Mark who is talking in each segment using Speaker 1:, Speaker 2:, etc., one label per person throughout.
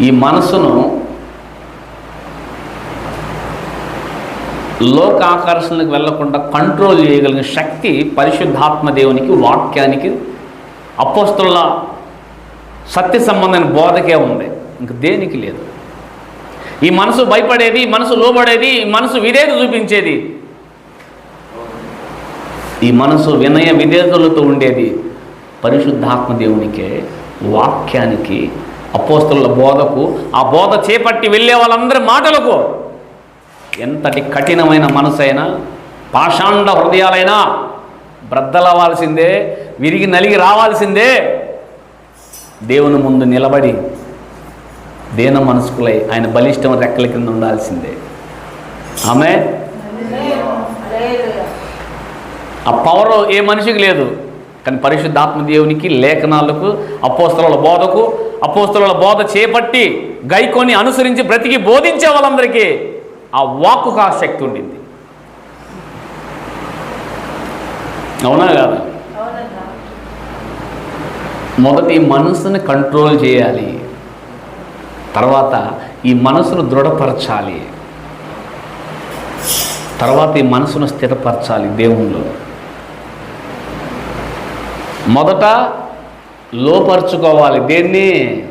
Speaker 1: ఈ మనసును లోకాకర్షణలకు వెళ్ళకుండా కంట్రోల్ చేయగలిగిన శక్తి పరిశుద్ధాత్మ దేవునికి వాక్యానికి అపోస్తుల సత్య సంబంధమైన బోధకే ఉంది. ఇంక దేనికి లేదు. ఈ మనసు భయపడేది ఈ మనసు లోబడేది ఈ మనసు విధేయత చూపించేది. ఈ మనసు వినయ విధేయతలతో ఉండేది పరిశుద్ధాత్మ దేవునికే వాక్యానికి అపోస్తుల బోధకు ఆ బోధ చేపట్టి వెళ్ళే వాళ్ళందరి మాటలకు ఎంతటి కఠినమైన మనసైనా పాషాండ హృదయాలైనా బ్రద్దలవ్వాల్సిందే విరిగి నలిగి రావాల్సిందే. దేవుని ముందు నిలబడి దేన మనసుకులై ఆయన బలిష్టం రెక్కల కింద ఉండాల్సిందే. ఆమె? ఆ పవర్ ఏ మనిషికి లేదు. కానీ పరిశుద్ధాత్మ దేవునికి లేఖనాలకు అపోస్తల బోధకు అపోస్తుల బోధ చేపట్టి గైకొని అనుసరించి బ్రతికి బోధించే వాళ్ళందరికీ ఆ వాక్కుకు ఆ శక్తి ఉండింది. అవునా కాదా మొదట ఈ మనసుని కంట్రోల్ చేయాలి. తర్వాత ఈ మనసును దృఢపరచాలి. తర్వాత ఈ మనసును స్థిరపరచాలి దేవుళ్ళు మొదట లోపరుచుకోవాలి. దేన్ని?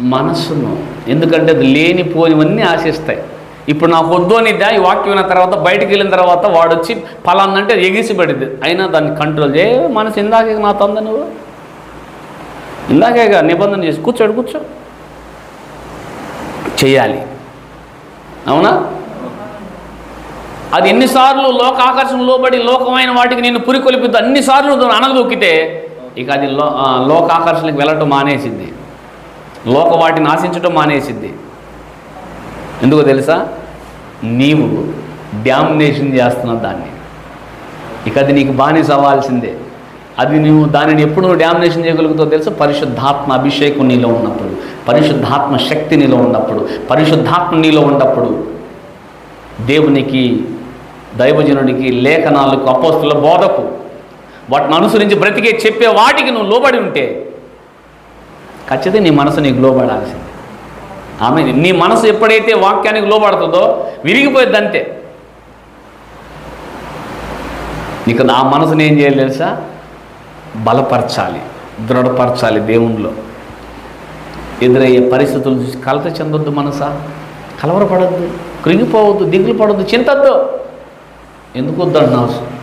Speaker 1: మనసును. ఎందుకంటే అది లేనిపోనివన్నీ ఆశిస్తాయి. ఇప్పుడు నాకు వద్దు అనిద్దా? ఈ వాక్యం విన్న తర్వాత బయటికి వెళ్ళిన తర్వాత వాడు వచ్చి ఫలాందంటే ఎగిసి అయినా దాన్ని కంట్రోల్ చేయ. మనసు ఇందాకే నా తొంద నువ్వు? ఇందాకేగా నిబంధన చేసి కూర్చోడు కూర్చో. చేయాలి. అవునా? అది ఎన్నిసార్లు లోక ఆకర్షణ లోబడి లోకమైన వాటికి నేను పురికొలిపిద్దు అన్నిసార్లు అనగదొక్కితే ఇక అది లో లోకాకర్షణకు వెళ్ళటం మానేసింది. లోక వాటిని ఆశించటం మానేసింది. ఎందుకో తెలుసా? నీవు డ్యామినేషన్ చేస్తున్న దాన్ని. ఇక అది నీకు బానిస అవ్వాల్సిందే. అది నువ్వు దానిని ఎప్పుడు నువ్వు డ్యామినేషన్ చేయగలుగుతావు తెలుసా? పరిశుద్ధాత్మ అభిషేకం నీలో ఉన్నప్పుడు పరిశుద్ధాత్మ శక్తి నీలో ఉన్నప్పుడు పరిశుద్ధాత్మ నీలో ఉన్నప్పుడు దేవునికి దైవజనుడికి లేఖనాలకు అపోస్తుల బోధకు వాటిని అనుసరించి బ్రతికే చెప్పే వాటికి నువ్వు లోబడి ఉంటే ఖచ్చితంగా నీ మనసు నీకు లోబడాల్సింది. ఆమె నీ మనసు ఎప్పుడైతే వాక్యానికి లోబడుతుందో విరిగిపోయింది అంతే నీకు నా మనసుని ఏం చేయాలి తెలుసా? బలపరచాలి దృఢపరచాలి దేవునిలో ఎదురయ్యే పరిస్థితులు చూసి కలత చెందొద్దు మనసా? కలవరపడద్దు కృంగిపోవద్దు దిగులు పడద్దు చింతద్దు. ఎందుకు వద్దన్నావు?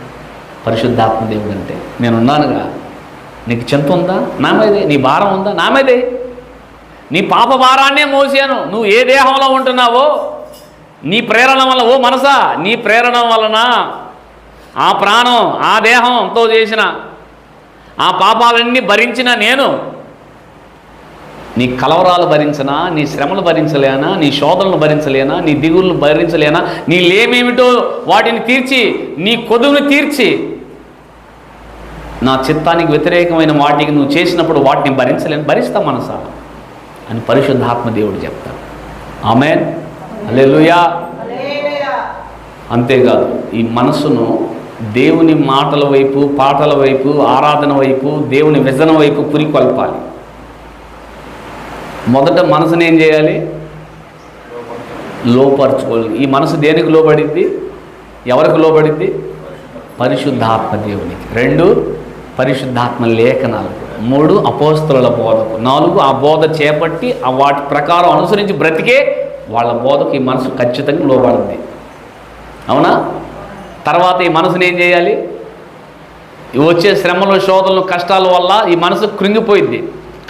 Speaker 1: పరిశుద్ధాత్మ దేవుడు అంటే నేనున్నానుగా. నీకు చింత ఉందా? నా మీదే. నీ భారం ఉందా? నా మీదే. నీ పాప భారాన్నే మోసాను. నువ్వు ఏ దేహంలో ఉంటున్నావో? నీ ప్రేరణ వల్ల ఓ మనసా? నీ ప్రేరణ వలన ఆ ప్రాణం ఆ దేహంతో చేసిన ఆ పాపాలన్నీ భరించిన నేను నీ కలవరాలు భరించనా నీ శ్రమలు భరించలేనా నీ శోధనలు భరించలేనా నీ దిగులను భరించలేనా నీ లేమేమిటో వాటిని తీర్చి నీ కొదువును తీర్చి నా చిత్తానికి వ్యతిరేకమైన వాటికి నువ్వు చేసినప్పుడు వాటిని భరించలేను భరిస్తా మనసా అని పరిశుద్ధాత్మ దేవుడు చెప్తాడు. ఆమె అల్లెలుయా అంతేకాదు ఈ మనసును దేవుని మాటల వైపు పాటల వైపు ఆరాధన వైపు దేవుని విజన వైపు పురికొల్పాలి. మొదట మనసుని ఏం చేయాలి? లోపరుచుకోవాలి. ఈ మనసు దేనికి లోబడింది? ఎవరికి లోబడిద్ది పరిశుద్ధాత్మ దేవునికి. రెండు పరిశుద్ధాత్మ లేఖనాలు మూడు అపోస్తుల బోధకు. నాలుగు ఆ బోధ చేపట్టి ఆ వాటి ప్రకారం అనుసరించి బ్రతికే వాళ్ళ బోధకు ఈ మనసు ఖచ్చితంగా లోబడింది. అవునా? తర్వాత ఈ మనసుని ఏం చేయాలి? ఈ వచ్చే శ్రమలు శోధనలు కష్టాల వల్ల ఈ మనసు కృంగిపోయింది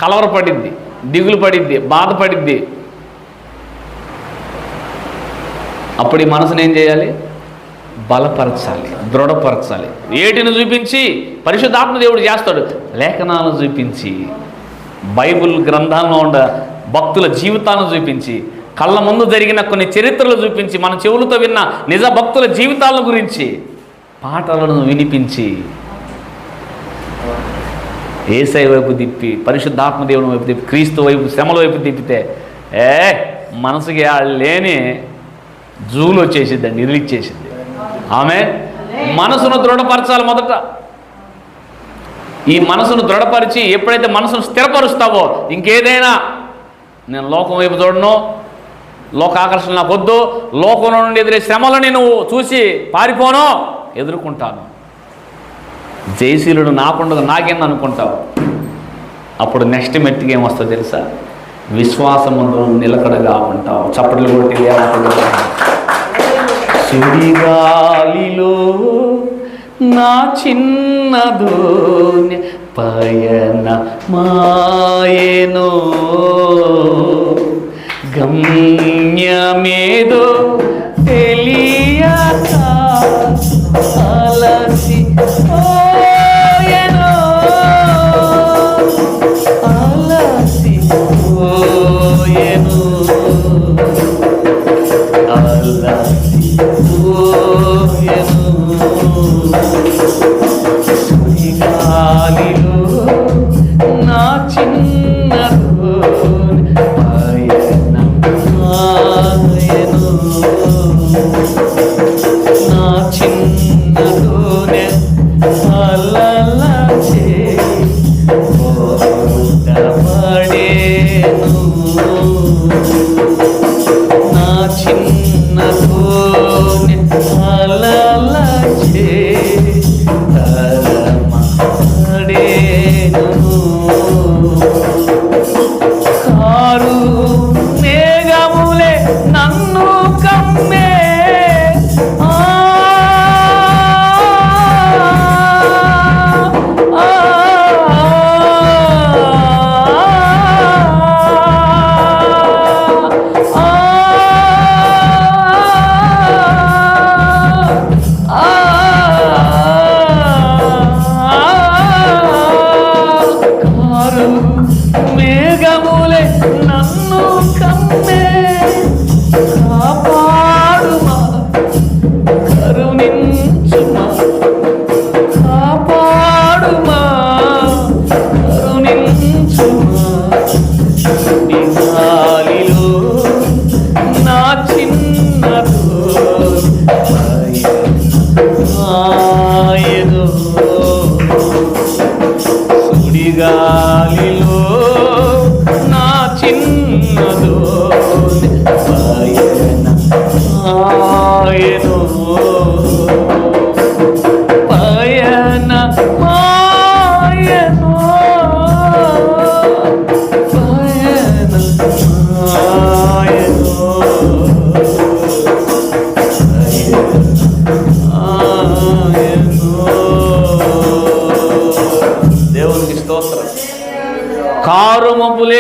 Speaker 1: కలవరపడింది. దిగులు పడిద్ది బాధపడిద్ది. అప్పుడు ఈ మనసును ఏం చేయాలి? బలపరచాలి దృఢపరచాలి. ఏటిని చూపించి పరిశుద్ధాత్మ దేవుడు చేస్తాడు. లేఖనాలను చూపించి బైబిల్ గ్రంథాల్లో ఉండ భక్తుల జీవితాలను చూపించి కళ్ళ ముందు జరిగిన కొన్ని చరిత్రలు చూపించి మన చెవులతో విన్న నిజ భక్తుల జీవితాల గురించి పాటలను వినిపించి ఏసై వైపు తిప్పి పరిశుద్ధాత్మ దేవుని వైపు తిప్పి క్రీస్తు వైపు శ్రమల వైపు తిప్పితే ఏ మనసుకి ఆ లేని జూలు వచ్చేసిద్దండి రిలీజ్ చేసింది ఆమె మనసును దృఢపరచాలి మొదట. ఈ మనసును దృఢపరిచి ఎప్పుడైతే మనసును స్థిరపరుస్తావో ఇంకేదైనా నేను లోకం వైపు చూడను లోక ఆకర్షణ నాకు వద్దు లోకంలో నుండి ఎదురే శ్రమలని నువ్వు చూసి పారిపోను ఎదుర్కొంటాను. జయశీలుడు నాకుండదు నాకేంది అనుకుంటావు అప్పుడు నెక్స్ట్ మెట్టుకి ఏమొస్తుందో తెలుసా? విశ్వాసమును నిలకడగా ఉంటావు. చప్పట్లు కొట్టి సుడిగాలిలో నా చిన్నదో పయన మాయనో. గమ్యమేదో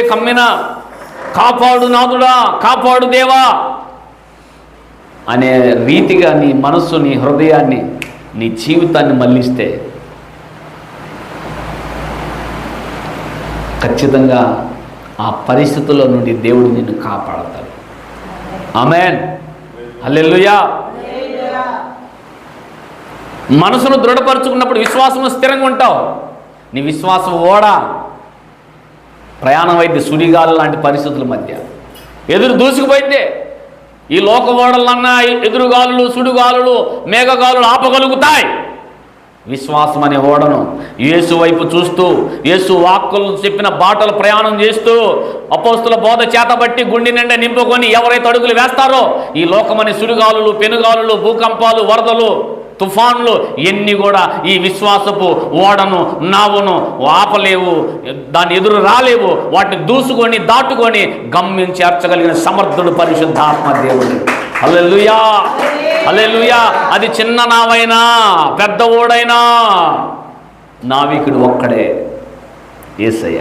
Speaker 1: నీవే కమ్మిన కాపాడు నాదుడా కాపాడు దేవా అనే రీతిగా నీ మనస్సు నీ హృదయాన్ని నీ జీవితాన్ని మళ్ళిస్తే ఖచ్చితంగా ఆ పరిస్థితుల్లో నుండి దేవుడు నిన్ను కాపాడతాడు. ఆమెన్. అల్లెల్లుయా మనసును దృఢపరుచుకున్నప్పుడు విశ్వాసము స్థిరంగా ఉంటావు. నీ విశ్వాసం ఓడా. ప్రయాణం అయితే సుడిగాలు లాంటి పరిస్థితుల మధ్య. ఎదురు దూసుకుపోయిందే ఈ లోక ఓడలన్నా ఎదురుగాలులు సుడిగాలులు మేఘగాలులు ఆపగలుగుతాయి. విశ్వాసం అనే ఓడను యేసు వైపు చూస్తూ యేసు వాక్కులు చెప్పిన బాటలు ప్రయాణం చేస్తూ అపోస్తుల బోధ చేతబట్టి గుండె నిండా నింపుకొని ఎవరైతే అడుగులు వేస్తారో ఈ లోకమని సుడిగాలులు పెనుగాలులు భూకంపాలు వరదలు తుఫాన్లు ఎన్ని కూడా ఈ విశ్వాసపు ఓడను నావును ఆపలేవు దాన్ని ఎదురు రాలేవు వాటిని దూసుకొని దాటుకొని గమ్యం చేర్చగలిగిన సమర్థుడు పరిశుద్ధాత్మ దేవుడు. అల్లెలుయా అల్లెలుయా అది చిన్న నావైనా పెద్ద ఓడైనా నావికుడు ఒక్కడే ఏసయ్య.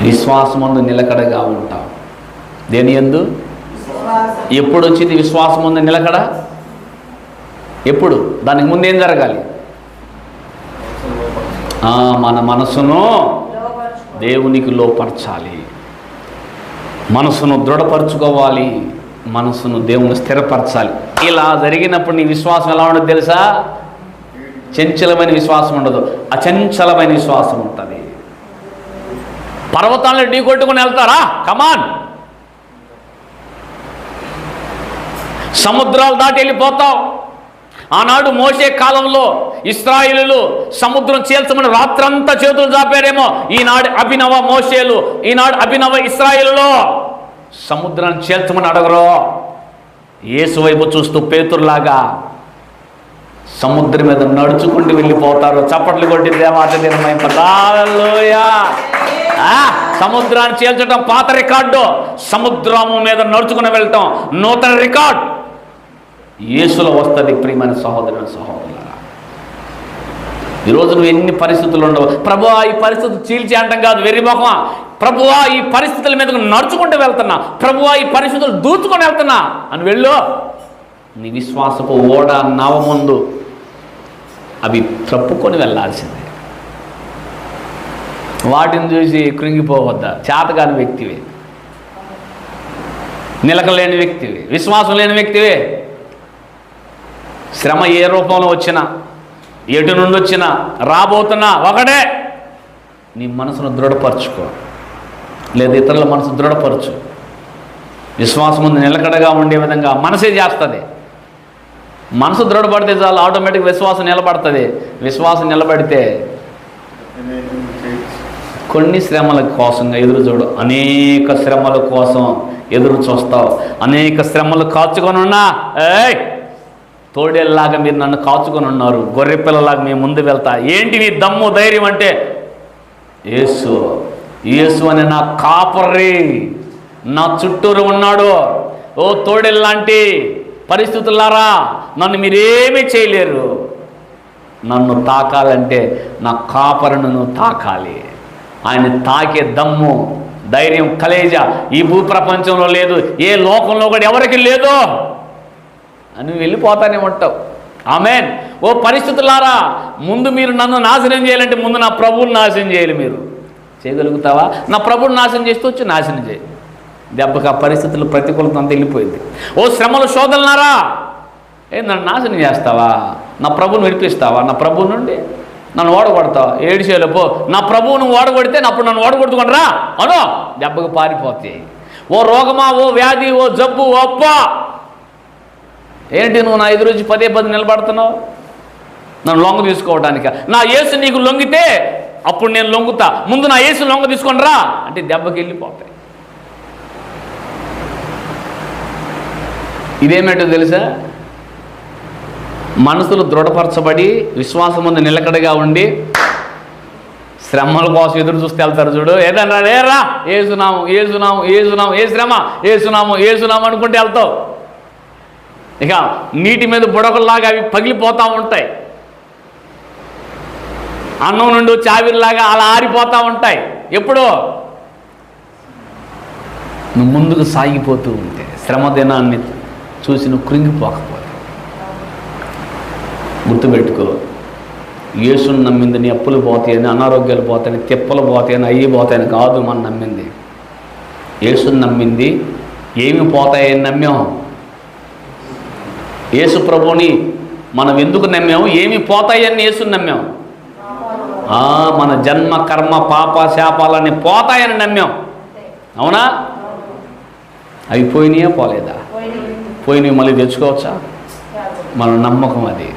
Speaker 1: విశ్వాసమందు నిలకడగా ఉంటాం. దేని ఎందు? ఎప్పుడు వచ్చింది విశ్వాసం ఉంది నిలకడ? ఎప్పుడు? దానికి ముందు ఏం జరగాలి? ఆ, మన మనసును దేవునికి లోపరచాలి. మనసును దృఢపరచుకోవాలి. మనసును దేవుని స్థిరపరచాలి. ఇలా జరిగినప్పుడు నీ విశ్వాసం ఎలా ఉండదు తెలుసా? చంచలమైన విశ్వాసం ఉండదు. అచంచలమైన విశ్వాసం ఉంటుంది. పర్వతాలను ఢీ కొట్టుకుని వెళ్తారా కమాన్ సముద్రాలు దాటి వెళ్ళిపోతావు ఆనాడు మోసే కాలంలో ఇస్రాయిలు సముద్రం చేల్చమని రాత్రంతా చేతులు చాపారేమో ఈనాడు అభినవ మోషేలు ఈనాడు అభినవ ఇస్రాయిల్లో సముద్రాన్ని చేల్చమని అడగరు. ఏసు వైపు చూస్తూ పేతురులాగా సముద్రం మీద నడుచుకుంటూ వెళ్ళిపోతారు. చప్పట్లు కొట్టి దేవాత ఆ సముద్రాన్ని చేల్చడం పాత రికార్డు. సముద్రము మీద నడుచుకుని వెళ్ళటం నూతన రికార్డు. యేసులో వస్తుంది ప్రియమైన సహోదరుని సహోదరులారా. ఈరోజు నువ్వు ఎన్ని పరిస్థితులు ఉండవు. ప్రభువా ఈ పరిస్థితి చీల్చి అంటాం కాదు వెర్రిమోహమా ప్రభువా ఈ పరిస్థితుల మీదకు నడుచుకుంటూ వెళ్తున్నా. ప్రభువా ఈ పరిస్థితులు దూచుకొని వెళ్తున్నా. అని వెళ్ళు. నీ విశ్వాసపు ఓడ నవ ముందు అవి తప్పుకొని వెళ్ళాల్సిందే వాటిని చూసి కృంగిపోవద్దా? చేతగాని వ్యక్తివే. నిలకలేని వ్యక్తివే. విశ్వాసం లేని వ్యక్తివే. శ్రమ ఏ రూపంలో వచ్చినా ఎటు నుండి వచ్చినా రాబోతున్నా ఒకటే. నీ మనసును దృఢపరచుకో. లేదా ఇతరుల మనసు దృఢపరచు. విశ్వాసం ముందు నిలకడగా ఉండే విధంగా మనసే చేస్తుంది. మనసు దృఢపడితే చాలు ఆటోమేటిక్ విశ్వాసం నిలబడుతుంది. విశ్వాసం నిలబడితే కొన్ని శ్రమల కోసంగా ఎదురు చూడు. అనేక శ్రమల కోసం ఎదురు చూస్తావు. అనేక శ్రమలు కాచుకొని ఉన్నా. ఏయ్! తోడేళ్ళలాగా మీరు నన్ను కాచుకొని ఉన్నారు. గొర్రె పిల్లలాగా మేము ముందు వెళ్తా. ఏంటి నీ దమ్ము ధైర్యం అంటే? యేసు. యేసు అనే నా కాపర్రి. నా చుట్టూరు ఉన్నాడు. ఓ తోడేళ్ళలాంటి పరిస్థితులారా నన్ను మీరేమీ చేయలేరు. నన్ను తాకాలంటే నా కాపరను నువ్వు తాకాలి. ఆయన తాకే దమ్ము ధైర్యం కలేజ ఈ భూప్రపంచంలో లేదు. ఏ లోకంలో కూడా ఎవరికి లేదు నువ్వు వెళ్ళిపోతానే ఉంటావు ఆమెన్. ఓ పరిస్థితులారా ముందు మీరు నన్ను నాశనం చేయాలంటే ముందు నా ప్రభువుని నాశనం చేయాలి మీరు. చేయగలుగుతావా? నా ప్రభువుని నాశనం చేస్తూ వచ్చి నాశనం చేయి. దెబ్బకి ఆ పరిస్థితులు ప్రతికూలత అంతా వెళ్ళిపోయింది. ఓ శ్రమలు శోధనారా ఏ నన్ను నాశనం చేస్తావా? నా ప్రభువుని విడిపిస్తావా? నా ప్రభు నుండి నన్ను ఓడగొడతావు? ఏడిచేలో పో. నా ప్రభువును ఓడగొడితే అప్పుడు నన్ను ఓడగొడుతుకొనరా అనో దెబ్బకి పారిపోతాయి. ఓ రోగమా ఓ వ్యాధి ఓ జబ్బు ఓ అప్పా ఏంటి నువ్వు నా ఎదురుచి పదే పది నిలబడుతున్నావు? నన్ను లొంగ తీసుకోవటానికి. నా యేసు నీకు లొంగితే అప్పుడు నేను లొంగుతా. ముందు నా యేసు లొంగ తీసుకొని రా అంటే దెబ్బకి వెళ్ళిపోతాయి. ఇదేమేటో తెలుసా? మనసులు దృఢపరచబడి విశ్వాసం ముందు నిలకడగా ఉండి శ్రమల కోసం ఎదురు చూస్తే వెళ్తారు చూడు. ఏదన్నా లేరా ఏసునాము ఏసునాము ఏసునాము ఏ శ్రమ ఏసునాము ఏసునాము అనుకుంటే వెళ్తావు. ఇక నీటి మీద బుడకల్లాగా అవి పగిలిపోతూ ఉంటాయి. అన్నం నుండి చావిరిలాగా అలా ఆరిపోతూ ఉంటాయి. ఎప్పుడో? నువ్వు ముందుకు సాగిపోతూ ఉంటే శ్రమ దినాన్ని చూసి నువ్వు కృంగిపోకపోతే గుర్తుపెట్టుకో యేసుని నమ్మింది నీ అప్పులు పోతాయని అనారోగ్యాలు పోతాయని తిప్పలు పోతాయని అయ్యి పోతాయని కాదు మనం నమ్మింది. యేసుని నమ్మింది ఏమి పోతాయని నమ్మాం? యేసు ప్రభుని మనం ఎందుకు నమ్మాము? ఏమి పోతాయని యేసుని నమ్మాం మన జన్మ కర్మ పాప శాపాలని పోతాయని నమ్మాం అవునా? అవి పోయినాయా పోలేదా? పోయినవి మళ్ళీ తెచ్చుకోవచ్చా? మన నమ్మకం అది.